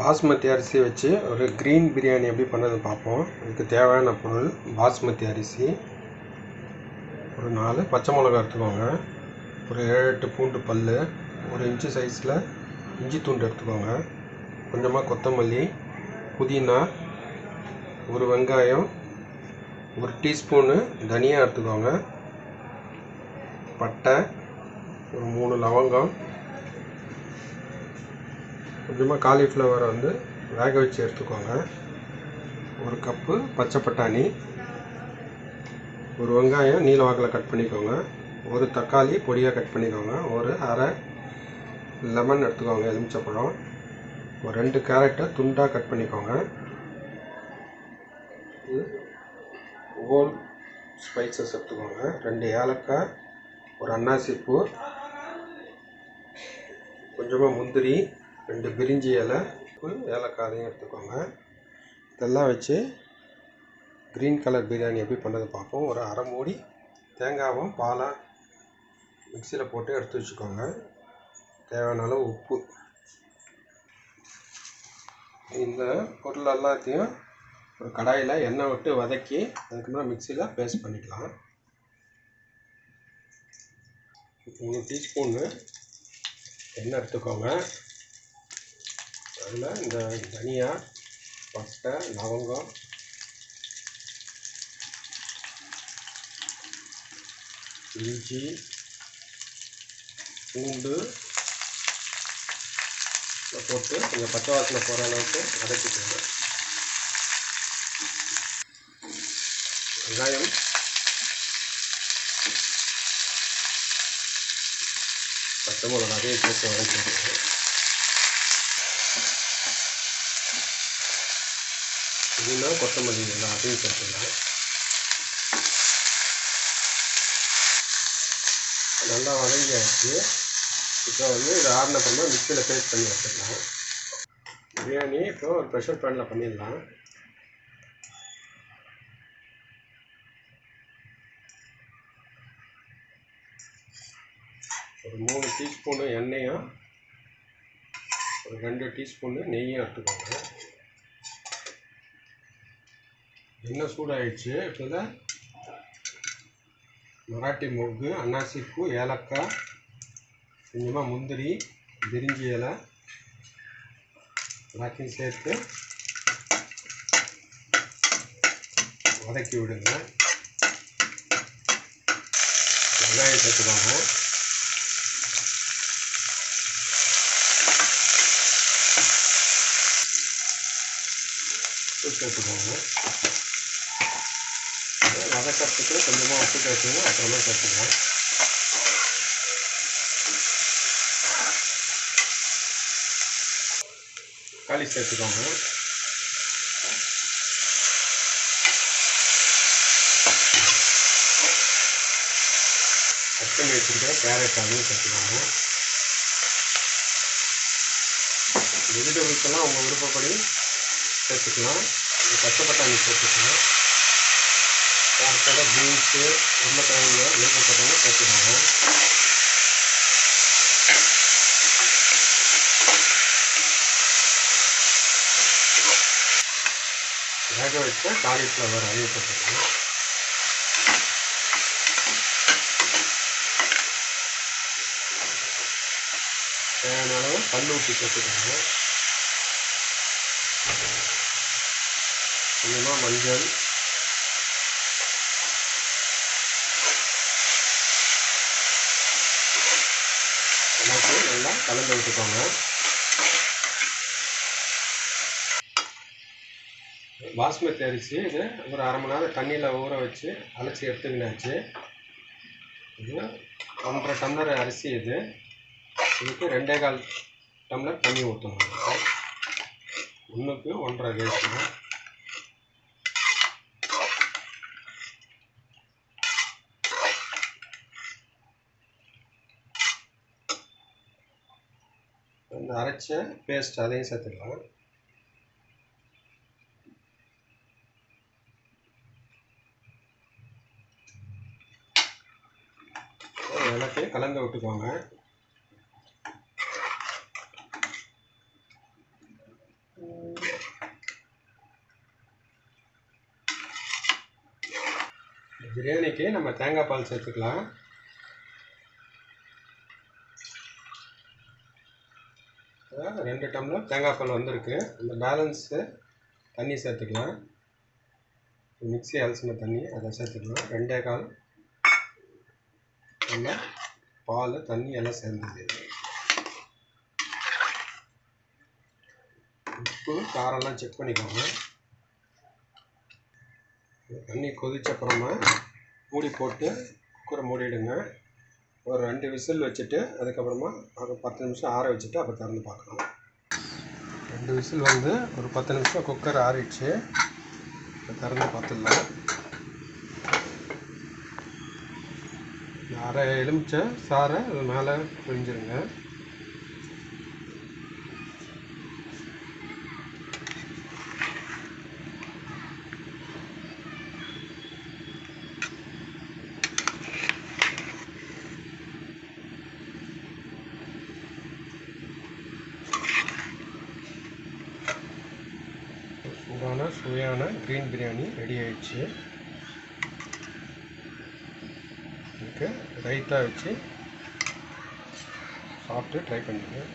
பாஸ்மதி அரிசி வச்சு ஒரு க்ரீன் பிரியாணி எப்படி பண்ணுறது பார்ப்போம். இதுக்கு தேவையான பொருள் பாஸ்மதி அரிசி. ஒரு நாலு பச்சை மிளகா எடுத்துக்கோங்க. ஒரு ஏழு எட்டு பூண்டு பல் ஒரு இன்ச்சு சைஸில் இஞ்சி துண்டு எடுத்துக்கோங்க. கொஞ்சமாக கொத்தமல்லி புதினா ஒரு வெங்காயம் ஒரு டீஸ்பூனு தனியா எடுத்துக்கோங்க. பட்டை ஒரு மூணு லவங்கம் கொஞ்சமாக காலிஃப்ளவரை வந்து வேக வச்சு எடுத்துக்கோங்க. ஒரு கப்பு பச்சை பட்டாணி ஒரு வெங்காயம் நீல வாக்கில் கட் பண்ணிக்கோங்க. ஒரு தக்காளி பொடியாக கட் பண்ணிக்கோங்க. ஒரு அரை லெமன் எடுத்துக்கோங்க எலுமிச்சப்பழம். ஒரு ரெண்டு கேரட்டை துண்டாக கட் பண்ணிக்கோங்க. ஹோல் ஸ்பைசஸ் எடுத்துக்கோங்க. ரெண்டு ஏலக்காய் ஒரு அன்னாசிப்பூ கொஞ்சமாக முந்திரி ரெண்டு பிரிஞ்சி இலை உப்பு, ஏலக்காய் அதையும் எடுத்துக்கோங்க. இதெல்லாம் வச்சு க்ரீன் கலர் பிரியாணி எப்படி பண்ணுறது பார்ப்போம். ஒரு அரை மூடி தேங்காவும் பாலாக மிக்சியில் போட்டு எடுத்து வச்சுக்கோங்க. தேவையான அளவு உப்பு. இந்த பொருள் எல்லாத்தையும் ஒரு கடாயில் எண்ணெய் விட்டு வதக்கி அதுக்கப்புறம் மிக்சியில் பேஸ்ட் பண்ணிக்கலாம். மூணு டீஸ்பூனு எண்ணெய் எடுத்துக்கோங்க. அதில் இந்த தனியா பட்டை லவங்கம். இஞ்சி பூண்டு. போட்டு கொஞ்சம் பச்சை வாசனை போகிற அளவுக்கு வதக்கிக்கோங்க. வெங்காயம். பச்சை மிளகாவே போட்டு வதக்கிக்கோங்க. புதினா கொத்தமல்லி நல்லா அதையும் சேர்த்துக்கலாம் நல்லா வதங்கியாச்சு. இப்போ வந்து இது ஆறின பண்ணால் மிக்சியில் பேஸ்ட் பண்ணி வச்சுக்கலாம் பிரியாணி இப்போ ஒரு ப்ரெஷர் பேனில் பண்ணிடலாம். ஒரு மூணு டீஸ்பூனு எண்ணெயும் ஒரு ரெண்டு டீஸ்பூனு நெய்யும் எடுத்துக்கோங்க. எண்ணெய் சூடாயிடுச்சு? இப்போ மராட்டி மொக்கு அன்னாசிப்பூ ஏலக்காய் கொஞ்சமாக முந்திரி பிரிஞ்சி இலை எல்லாத்தையும் சேர்த்து வதக்கி விடுங்க. வெங்காயம் சேர்த்துக்கோங்க. சேர்த்துக்கோங்க. வதக்கிறதுக்கு கொஞ்சமாக உப்பு சேர்த்துங்க அப்புறமா சேர்த்துக்கலாம் களி சேர்த்துக்கோங்க. கட் பண்ணி வச்சுருக்க கேரட் அதையும் சேர்த்துக்கோங்க. வெஜிடபிள்ஸ் எல்லாம் உங்கள் விருப்பப்படி சேர்த்துக்கலாம். பச்சை பட்டாணி சேர்த்துக்கலாம். கேரட்டோட பீன்ஸு உருளைக்கிழங்கு விருப்பப்பட்டவங்க சேர்த்துக்கோங்க வேக வச்ச காலிஃப்ளவர் அதையும் தேவையான அளவு கல் ஊற்றி சேர்த்துக்கோங்க. கொஞ்சமாக மஞ்சள் எல்லாத்தையும் நல்லா கலந்து விட்டுக்கோங்க. பாஸ்மதி அரிசி இது ஒரு அரை மணி நேரம் தண்ணியில் ஊற வச்சு அலசி எடுத்துக்கினாச்சு. இது ஒன்றரை டம்ளர் அரிசி இது. இதுக்கு ரெண்டே கால் டம்ளர் தண்ணி ஊற்றணும் ஒன்றுக்கு ஒன்றரை ரேஷியோ அரைச்ச பேஸ்ட் அதையும் சேர்த்துக்கலாம். விளக்கி கலந்து விட்டுக்கோங்க. பிரியாணிக்கு நம்ம தேங்காய் பால் சேர்த்துக்கலாம். ரெண்டு டம்ளர் தேங்காய் பால் வந்திருக்கு. அந்த பேலன்ஸு தண்ணி சேர்த்துக்கலாம். மிக்ஸி அலசின தண்ணி அதை சேர்த்துக்கலாம். ரெண்டே கால். நல்லா பால் தண்ணி எல்லாம் சேர்ந்தது. உப்பு காரம்லாம் செக் பண்ணிக்கோங்க. தண்ணி கொதிச்ச அப்புறமா மூடி போட்டு குக்கரை மூடிடுங்க. ஒரு ரெண்டு விசில் வச்சுட்டு அதுக்கப்புறமா அப்புறம் பத்து நிமிஷம் ஆற வச்சுட்டு அப்புறம் திறந்து பார்க்கலாம் ரெண்டு விசில் வந்து ஒரு பத்து நிமிஷம் குக்கர் ஆறிடுச்சு. இப்போ திறந்து பார்த்துடலாம். இந்த அரை எலுமிச்சை சாறை அது மேலே புரிஞ்சிருங்க சூடான சுவையான க்ரீன் பிரியாணி ரெடி ஆயிடுச்சு. இதுக்கு ரைத்தா வச்சு சாப்பிட்டு ட்ரை பண்ணுங்கள்